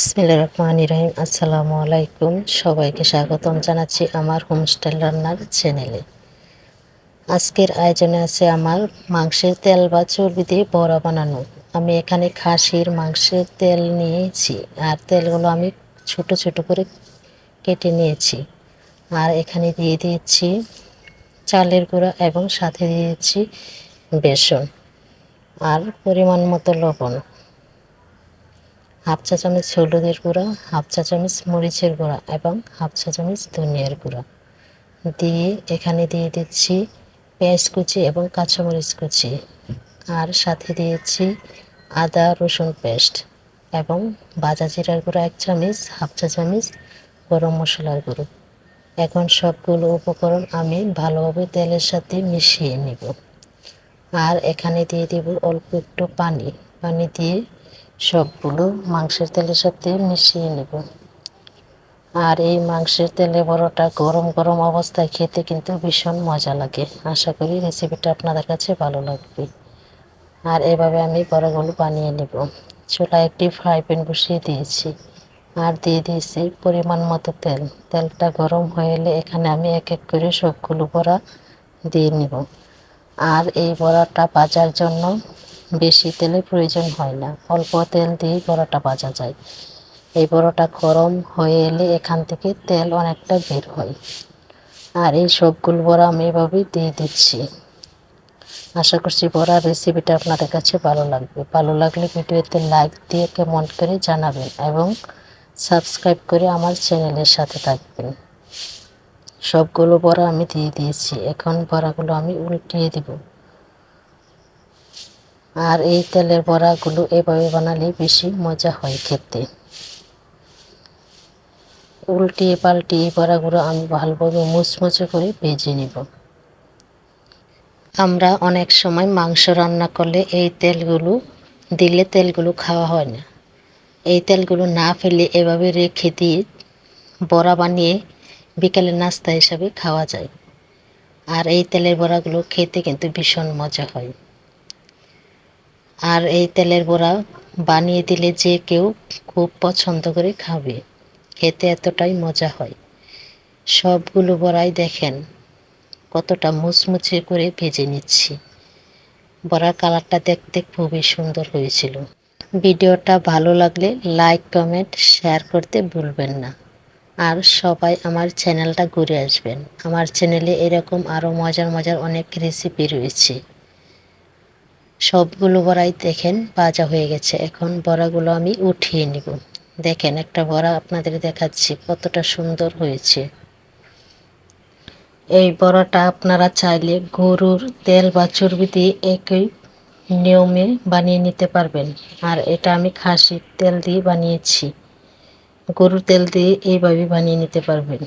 বিসমিল্লাহ রহমান রহিম। আসসালামু আলাইকুম। সবাইকে স্বাগতম জানাচ্ছি আমার হোমস্টাইল রান্নার চ্যানেলে। আজকের আয়োজনে আছে আমার মাংসের তেল বা চর্বি দিয়ে বড়া বানানো। আমি এখানে খাসির মাংসের তেল নিয়েছি আর তেলগুলো আমি ছোট ছোট করে কেটে নিয়েছি। আর এখানে দিয়ে দিয়েছি চালের গুঁড়া এবং সাথে দিয়েছি বেসন আর পরিমাণ মতো লবণ। হাফ চা চামচ হলুদের গুঁড়া, হাফ চা চামচ মরিচের গুঁড়া এবং হাফ চা চামচ ধনিয়ার গুঁড়া। দিয়ে এখানে দিয়ে দিচ্ছি পেঁয়াজ কুচি এবং কাঁচামরিচ কুচি। আর সাথে দিয়েছি আদা রসুন পেস্ট এবং ভাজা জিরার গুঁড়া এক চামচ, হাফ চা চামচ গরম মশলার গুঁড়ো। এখন সবগুলো উপকরণ আমি ভালোভাবে তেলের সাথে মিশিয়ে নিব। আর এখানে দিয়ে দেব অল্প একটু পানি। পানি দিয়ে সবগুলো মাংসের তেলের সাথে মিশিয়ে নেব। আর এই মাংসের তেলে বড়টা গরম গরম অবস্থায় খেতে কিন্তু ভীষণ মজা লাগে। আশা করি রেসিপিটা আপনাদের কাছে ভালো লাগবে। আর এভাবে আমি বড়াগুলো বানিয়ে নেব। চুলায় একটি ফ্রাই প্যান বসিয়ে দিয়েছি। আর দিয়ে দিয়েছি পরিমাণ মতো তেল। তেলটা গরম হয়ে এলে এখানে আমি এক এক করে সবগুলো বড়া দিয়ে নিব। আর এই বড়াটা ভাজার জন্য বেশি তেলের প্রয়োজন হয় না। অল্প তেল দিয়ে বড়াটা ভাজা যায়। এই বড়াটা গরম হয়ে এলে এখান থেকে তেল অনেকটা বের হয়। আর এই সবগুলো বড়া আমি এভাবেই দিয়ে দিচ্ছি। আশা করছি বড়ার রেসিপিটা আপনাদের কাছে ভালো লাগবে। ভালো লাগলে ভিডিওতে লাইক দিয়ে কেমন করে জানাবেন এবং সাবস্ক্রাইব করে আমার চ্যানেলের সাথে থাকবেন। সবগুলো বড়া আমি দিয়ে দিয়েছি। এখন বড়াগুলো আমি উল্টিয়ে দেবো। আর এই তেলের বড়াগুলো এভাবে বানালে বেশি মজা হয় খেতে। উল্টিয়ে পাল্টিয়ে বড়াগুলো আমি ভালোভাবে মুচমুচে করে ভেজে নিব। আমরা অনেক সময় মাংস রান্না করলে এই তেলগুলো, দিলে তেলগুলো খাওয়া হয় না। এই তেলগুলো না ফেলে এভাবে রেখে দিয়ে বড়া বানিয়ে বিকালে নাস্তা হিসাবে খাওয়া যায়। আর এই তেলের বড়াগুলো খেতে কিন্তু ভীষণ মজা হয়। আর এই তেলের বড়া বানিয়ে দিলে যে কেউ খুব পছন্দ করে খাবে। খেতে এতটাই মজা হয়। সবগুলো বড়াই দেখেন, কতটা মুচমুচে করে ভেজে নিচ্ছি। বড়ার কালারটা দেখতে খুবই সুন্দর হয়েছিল। ভিডিওটা ভালো লাগলে লাইক, কমেন্ট, শেয়ার করতে ভুলবেন না। আর সবাই আমার চ্যানেলটা ঘুরে আসবেন। আমার চ্যানেলে এরকম আরও মজার মজার অনেক রেসিপি রয়েছে। সবগুলো বড়াই দেখেন ভাজা হয়ে গেছে। এখন বড়াগুলো আমি উঠিয়ে নিব। দেখেন, একটা বড়া আপনাদের দেখাচ্ছি, কতটা সুন্দর হয়েছে। এই বড়াটা আপনারা চাইলে গরুর তেল বা চর্বি দিয়ে একই নিয়মে বানিয়ে নিতে পারবেন। আর এটা আমি খাসির তেল দিয়ে বানিয়েছি। গরুর তেল দিয়ে এইভাবে বানিয়ে নিতে পারবেন।